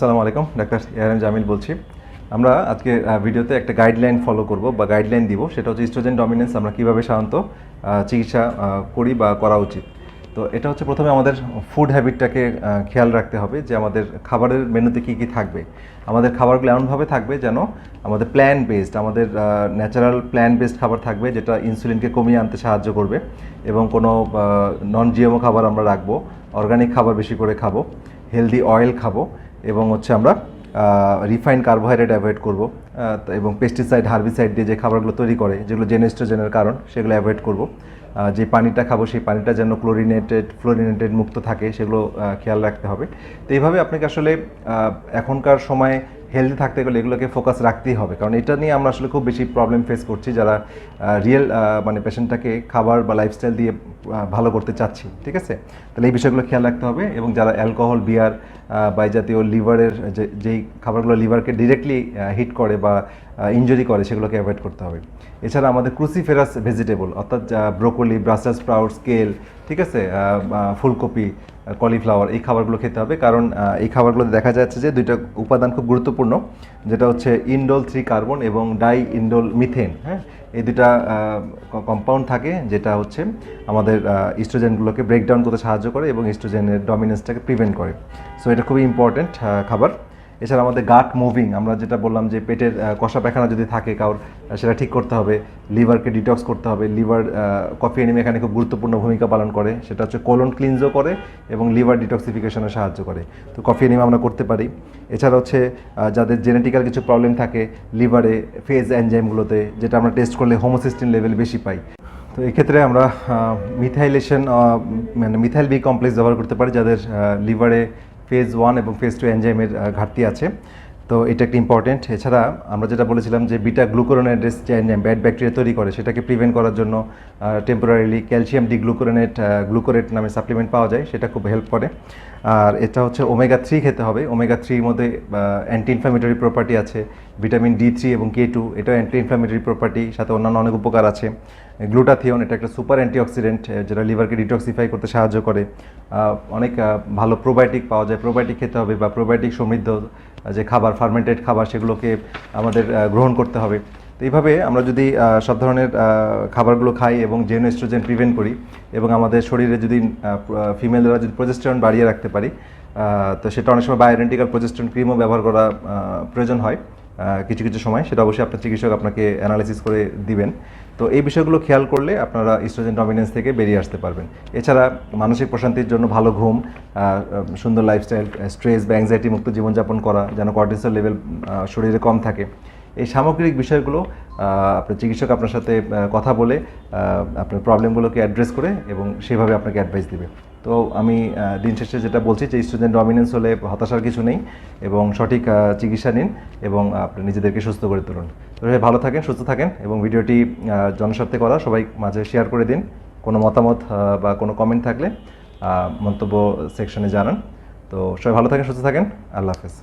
আসসালামু আলাইকুম, doctor ARM Jamil বলছি। আমরা আজকে ভিডিওতে একটা গাইডলাইন ফলো করব, বা গাইডলাইন দিব, সেটা হচ্ছে ইস্ট্রোজেন ডমিনেন্স আমরা কীভাবে সাধারণত চিকিৎসা করি বা করা উচিত। তো এটা হচ্ছে প্রথমে আমাদের ফুড হ্যাবিটটাকে খেয়াল রাখতে হবে, যে আমাদের খাবারের মেনুতে কী কী থাকবে। আমাদের খাবারগুলো এমনভাবে থাকবে যেন আমাদের প্ল্যান বেসড আমাদের ন্যাচারাল প্ল্যান বেসড খাবার থাকবে, যেটা ইনসুলিনকে কমিয়ে আনতে সাহায্য করবে, এবং কোনো নন জিএমও খাবার আমরা রাখব অর্গানিক খাবার বেশি করে খাব হেলদি অয়েল খাব এবং হচ্ছে আমরা রিফাইন্ড কার্বোহাইড্রেট অ্যাভয়েড করব। এবং পেস্টিসাইড হার্বিসাইড দিয়ে যে খাবারগুলো তৈরি করে, যেগুলো জেনেস্ট্রোজেনের কারণ, সেগুলো অ্যাভয়েড করব। যে পানিটা খাব, সেই পানিটা যেন ক্লোরিনেটেড ফ্লোরিনেটেড মুক্ত থাকে, সেগুলো খেয়াল রাখতে হবে। তো এইভাবে আপনাকে আসলে এখনকার সময়ে হেলদি থাকতে গেলে এগুলোকে ফোকাস রাখতেই হবে। কারণ এটা নিয়ে আমরা আসলে খুব বেশি প্রবলেম ফেস করছি, যারা রিয়েল মানে পেশেন্টটাকে খাবার বা লাইফস্টাইল দিয়ে ভালো করতে চাচ্ছি, ঠিক আছে? তাহলে এই বিষয়গুলো খেয়াল রাখতে হবে এবং যারা অ্যালকোহল বিয়ার বা জাতীয় লিভারের যে, যেই খাবারগুলো লিভারকে ডিরেক্টলি হিট করে বা ইনজুরি করে, সেগুলোকে অ্যাভয়েড করতে হবে। এছাড়া আমাদের ক্রুসিফেরাস ভেজিটেবল অর্থাৎ ব্রোকলি ব্রাসেল স্প্রাউট স্কেল ঠিক আছে? ফুলকপি কলিফ্লাওয়ার এই খাবারগুলো খেতে হবে। কারণ এই খাবারগুলোতে দেখা যাচ্ছে যে দুইটা উপাদান খুব গুরুত্বপূর্ণ, যেটা হচ্ছে ইন্ডোল থ্রি কার্বন এবং ডাই ইন্ডোল মিথেন হ্যাঁ? এই দুটা কম্পাউন্ড থাকে, যেটা হচ্ছে আমাদের ইস্ট্রোজেনগুলোকে ব্রেকডাউন করতে সাহায্য করে এবং ইস্ট্রোজেনের ডমিনেন্সটাকে প্রিভেন্ট করে। সো এটা খুবই ইম্পর্ট্যান্ট খাবার। এছাড়া আমাদের গাট মুভিং আমরা যেটা বললাম যে পেটের কষা পায়খানা যদি থাকে কারোর সেটা ঠিক করতে হবে। লিভারকে ডিটক্স করতে হবে। লিভার কফি এনিম এখানে খুব গুরুত্বপূর্ণ ভূমিকা পালন করে। সেটা হচ্ছে কোলন ক্লিনজও করে এবং লিভার ডিটক্সিফিকেশনে সাহায্য করে। তো কফি এনিম আমরা করতে পারি। এছাড়া হচ্ছে যাদের জেনেটিক্যাল কিছু প্রবলেম থাকে লিভারে ফেজ এনজাইমগুলোতে যেটা আমরা টেস্ট করলে হোমোসিস্টিন লেভেল বেশি পাই। তো এক্ষেত্রে আমরা মিথাইলেশন মানে মিথাইল বি কমপ্লেক্স ব্যবহার করতে পারি, যাদের লিভারে ফেজ ওয়ান এবং ফেজ টু এনজাইমের ঘাটতি আছে। তো এটা একটা ইম্পর্টেন্ট এছাড়া আমরা যেটা বলেছিলাম যে বিটা গ্লুকোরোনেডেস যে এনজাইম ব্যাড ব্যাকটেরিয়া তৈরি করে, সেটাকে প্রিভেন্ট করার জন্য temporarily calcium D glucuronate gluconate নামে সাপ্লিমেন্ট পাওয়া যায়, সেটা খুব হেল্প করে। আর এটা হচ্ছে ওমেগা থ্রি খেতে হবে। ওমেগা থ্রির মধ্যে অ্যান্টি ইনফ্লামেটরি প্রপার্টি আছে ভিটামিন ডি থ্রি এবং কে টু এটাও অ্যান্টি ইনফ্লামেটরি প্রপার্টি সাথে অন্যান্য অনেক উপকার আছে। গ্লুটাথিয়ন, এটা একটা সুপার অ্যান্টিঅক্সিডেন্ট যেটা লিভারকে ডিটক্সিফাই করতে সাহায্য করে। অনেক ভালো প্রোবায়োটিক পাওয়া যায়, প্রোবায়োটিক খেতে হবে বা প্রোবায়োটিক সমৃদ্ধ যে খাবার, ফার্মেন্টেড খাবার, সেগুলোকে আমাদের গ্রহণ করতে হবে। তো এইভাবে আমরা যদি সব ধরনের খাবারগুলো খাই এবং জেন এস্ট্রোজেন প্রিভেন্ট করি এবং আমাদের শরীরে যদি ফিমেলরা যদি প্রজেস্টরন বাড়িয়ে রাখতে পারি তো সেটা অনেক সময় বায়োডেন্টিক্যাল প্রজেস্টরন ক্রিমও ব্যবহার করা প্রয়োজন হয় কিছু কিছু সময়। সেটা অবশ্যই আপনার চিকিৎসক আপনাকে অ্যানালাইসিস করে দিবেন। তো এই বিষয়গুলো খেয়াল করলে আপনারা ইস্ট্রোজেন ডমিনেন্স থেকে বেরিয়ে আসতে পারবেন। এছাড়া মানসিক প্রশান্তির জন্য ভালো ঘুম সুন্দর লাইফস্টাইল স্ট্রেস বা অ্যাংজাইটি মুক্ত জীবনযাপন করা যেন কর্টিসল লেভেল শরীরে কম থাকে। এই সামগ্রিক বিষয়গুলো আপনার চিকিৎসক আপনার সাথে কথা বলে আপনার প্রবলেমগুলোকে অ্যাড্রেস করে এবং সেভাবে আপনাকে অ্যাডভাইস দিবে। তো আমি দিন শেষে যেটা বলছি যে স্টুডেন্ট ডমিনেন্স হলে হতাশার কিছু নেই এবং সঠিক চিকিৎসা নিন এবং আপনি নিজেদেরকে সুস্থ করে তুলুন। তো ভালো থাকেন, সুস্থ থাকেন এবং ভিডিওটি জনস্বার্থে করা, সবাই মাঝে শেয়ার করে দিন। কোনো মতামত বা কোনো কমেন্ট থাকলে মন্তব্য সেকশনে জানান। তো সবাই ভালো থাকেন, সুস্থ থাকেন। আল্লাহ হাফেজ।